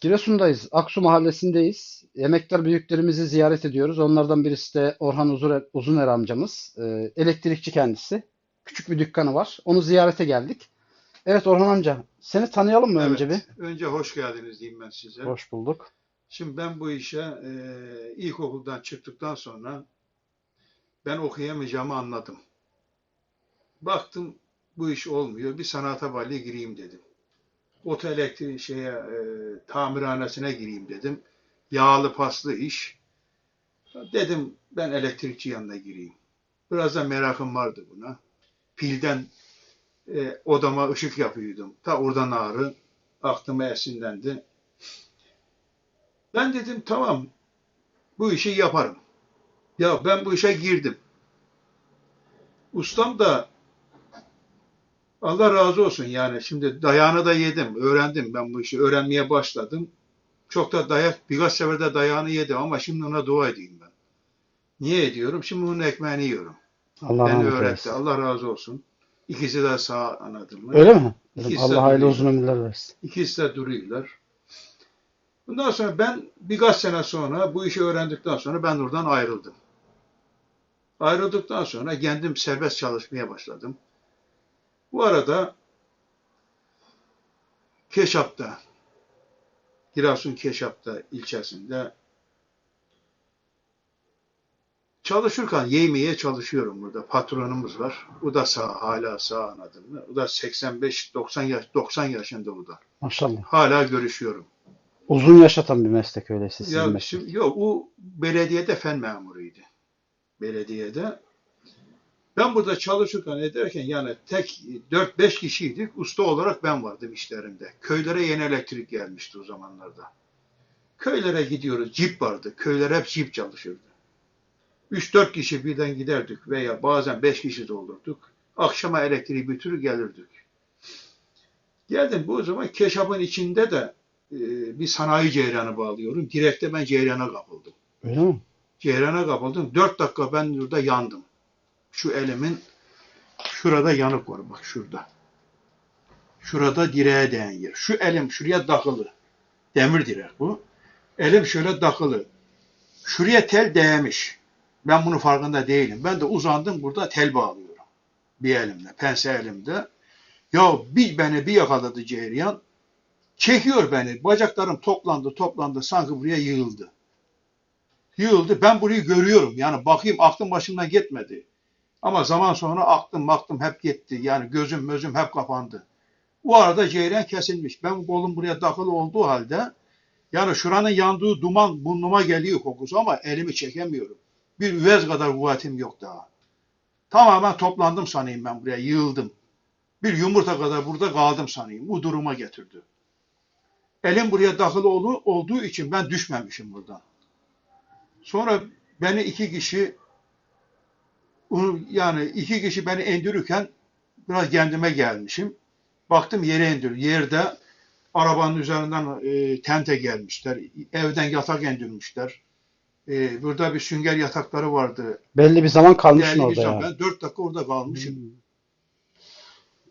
Giresun'dayız. Aksu Mahallesi'ndeyiz. Emektar büyüklerimizi ziyaret ediyoruz. Onlardan birisi de Orhan Uzuner, amcamız. Ee, elektrikçi kendisi. Küçük bir dükkanı var. Onu ziyarete geldik. Evet Orhan amca, seni tanıyalım mı önce bir? Evet, önce hoş geldiniz diyeyim ben size. Hoş bulduk. Şimdi ben bu işe e, ilkokuldan çıktıktan sonra ben okuyamayacağımı anladım. Baktım bu iş olmuyor. Bir sanata vali gireyim dedim. Oto elektrik şeye e, tamirhanesine gireyim dedim. Yağlı paslı iş. Dedim ben elektrikçi yanına gireyim. Biraz da merakım vardı buna. Pilden e, odama ışık yapıyordum. Ta oradan ağrı aklıma esinlendi. Ben dedim tamam bu işi yaparım. Ya ben bu işe girdim. Ustam da Allah razı olsun yani şimdi dayağını da yedim. Öğrendim ben bu işi. Öğrenmeye başladım. Çok da dayak, birkaç sefer de dayağını yedim ama şimdi ona dua edeyim ben. Niye ediyorum? Şimdi bunun ekmeğini yiyorum. Allah Beni öğretti. eylesin. Allah razı olsun. İkisi de sağ anladın mı? Öyle mi? İkisi Allah hayırlı uzun ömürler versin. İkisi de duruyorlar. Bundan sonra ben birkaç sene sonra bu işi öğrendikten sonra ben oradan ayrıldım. Ayrıldıktan sonra kendim serbest çalışmaya başladım. Bu arada Keşap'ta, Giresun Keşap'ta ilçesinde çalışırken yemeğe çalışıyorum burada. Patronumuz var. O da sağ, hala sağ anladın mı? O da 85-90 yaş, 90 yaşında o da. Maşallah. Hala görüşüyorum. Uzun yaşatan bir meslek öyleyse sizin Ya meslek. şimdi, yok o belediyede fen memuruydu. Belediyede. Ben burada çalışırken ederken yani tek 4-5 kişiydik. Usta olarak ben vardım işlerinde. Köylere yeni elektrik gelmişti o zamanlarda. Köylere gidiyoruz. Cip vardı. Köyler hep cip çalışırdı. 3-4 kişi birden giderdik veya bazen 5 kişi de olurduk. Akşama elektriği bitirip gelirdik. Geldim bu zaman Keşap'ın içinde de e, bir sanayi ceyranı bağlıyorum. Direkte ben ceyrana kapıldım. Öyle mi? Ceyrana kapıldım. Dört dakika ben burada yandım. Şu elimin şurada yanık var bak şurada. Şurada direğe değen yer. Şu elim şuraya takılı. Demir direk bu. Elim şöyle takılı. Şuraya tel değmiş. Ben bunun farkında değilim. Ben de uzandım burada tel bağlıyorum. Bir elimle, pense elimde. Ya bir beni bir yakaladı cereyan. Çekiyor beni. Bacaklarım toplandı toplandı sanki buraya yığıldı. Yığıldı. Ben burayı görüyorum. Yani bakayım aklım başımdan gitmedi. Ama zaman sonra aklım aklım hep gitti. Yani gözüm gözüm hep kapandı. Bu arada ceyran kesilmiş. Ben kolum buraya takılı olduğu halde yani şuranın yandığı duman burnuma geliyor kokusu ama elimi çekemiyorum. Bir üvez kadar kuvvetim yok daha. Tamamen toplandım sanayım ben buraya. Yığıldım. Bir yumurta kadar burada kaldım sanayım. Bu duruma getirdi. Elim buraya olu- olduğu için ben düşmemişim buradan. Sonra beni iki kişi yani iki kişi beni indirirken biraz kendime gelmişim. Baktım yere indir. Yerde arabanın üzerinden e, tente gelmişler. Evden yatak indirmişler. E, burada bir sünger yatakları vardı. Belli bir zaman kalmışsın Değerli orada bir zaman. ya. Ben dört dakika orada kalmışım. Hmm.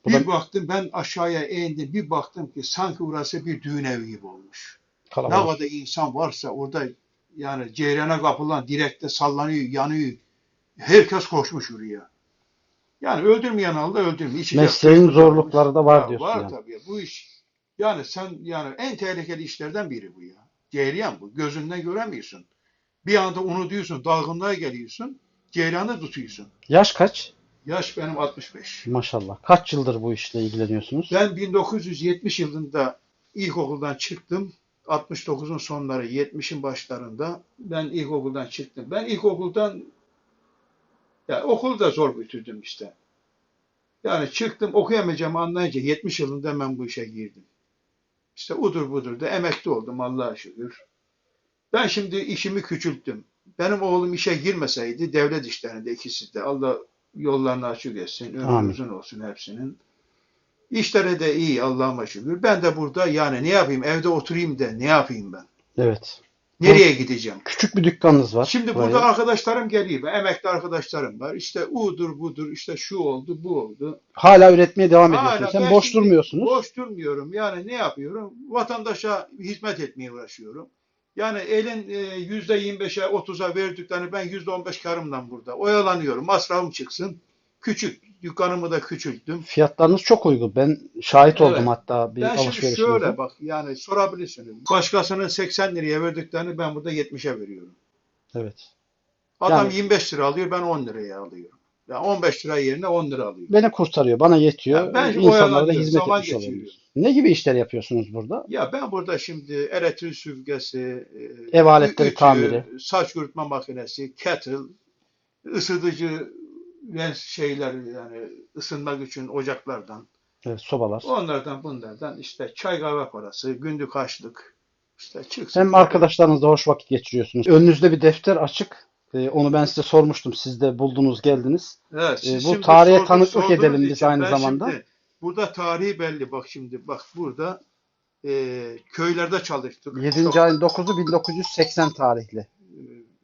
Bir da baktım ben aşağıya indim. Bir baktım ki sanki burası bir düğün evi gibi olmuş. Ne kalabalık. kadar insan varsa orada yani ceyrana kapılan direkte sallanıyor, yanıyor. Herkes koşmuş oraya. Yani öldürmeyen aldı öldürmüyor. Mesleğin zorlukları da var Ya diyorsun Var yani. tabii. Bu iş yani sen yani en tehlikeli işlerden biri bu ya. Ceyran bu. Gözünden göremiyorsun. Bir anda unutuyorsun, dalgınlığa geliyorsun. Ceyranı tutuyorsun. Yaş kaç? Yaş benim 65. Maşallah. Kaç yıldır bu işle ilgileniyorsunuz? Ben 1970 yılında ilkokuldan çıktım. 69'un sonları, 70'in başlarında ben ilkokuldan çıktım. Ben ilkokuldan ya okulu da zor bitirdim işte. Yani çıktım okuyamayacağımı anlayınca 70 yılında ben bu işe girdim. İşte udur budur da emekli oldum Allah'a şükür. Ben şimdi işimi küçülttüm. Benim oğlum işe girmeseydi devlet işlerinde ikisi de Allah yollarını açık etsin. Uzun olsun hepsinin. İşleri de iyi Allah'ıma şükür. Ben de burada yani ne yapayım evde oturayım da ne yapayım ben? Evet. Nereye gideceğim? Küçük bir dükkanınız var. Şimdi buraya. burada arkadaşlarım geliyor. Emekli arkadaşlarım var. İşte udur budur işte şu oldu bu oldu. Hala üretmeye devam Hala ediyorsunuz. Sen ben boş şimdi durmuyorsunuz. Boş durmuyorum. Yani ne yapıyorum? Vatandaşa hizmet etmeye uğraşıyorum. Yani elin e, yüzde 25'e 30'a verdiklerini ben yüzde 15 karımdan burada. Oyalanıyorum. Masrafım çıksın. Küçük. Dükkanımı da küçülttüm. Fiyatlarınız çok uygun. Ben şahit Evet. oldum hatta bir Ben şimdi alışverişinizde. şöyle bak yani sorabilirsiniz. Başkasının 80 liraya verdiklerini ben burada 70'e veriyorum. Evet. Adam Yani- 25 lira alıyor ben 10 liraya alıyorum. Yani 15 lira yerine 10 lira alıyorum. Beni kurtarıyor. Bana yetiyor. Ya ben İnsanlara da hizmet etmiş oluyoruz. Ne gibi işler yapıyorsunuz burada? Ya ben burada şimdi elektrik süpürgesi, e, Ev aletleri ütü, tamiri. saç kurutma makinesi, kettle, ısıtıcı ve şeyler yani ısınmak için ocaklardan, Evet, sobalar. onlardan bunlardan işte çay kahve parası, günlük harçlık işte çıksın. Hem arkadaşlarınızla hoş vakit geçiriyorsunuz. Önünüzde bir defter açık. Ee, onu ben size sormuştum. Siz de buldunuz, geldiniz. Evet, E, siz bu tarihe sorduk- tanıklık edelim biz aynı zamanda. şimdi burada tarihi belli bak şimdi bak burada e, köylerde çalıştık. 7. Çok- ayın 9'u 1980 tarihli.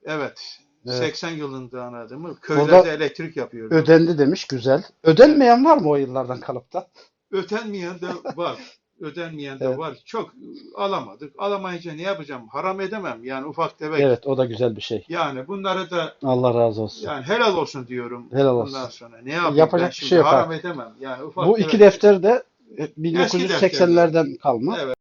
evet, Evet. 80 yılında anladın mı? Köylerde Orada elektrik yapıyordu. Ödendi demiş. Güzel. Ödenmeyen var mı o yıllardan kalıp da? Ötenmeyen de var. Ödenmeyen de Evet. var. Çok alamadık. Alamayınca ne yapacağım? Haram edemem. Yani ufak tefek. Evet o da güzel bir şey. Yani bunları da Allah razı olsun. yani helal olsun diyorum. Helal olsun. Bundan sonra ne yapayım Yapacak ben şimdi şey yok haram artık. edemem. Yani ufak Bu tefek- iki defter de defterler. 1980'lerden kalma. Evet.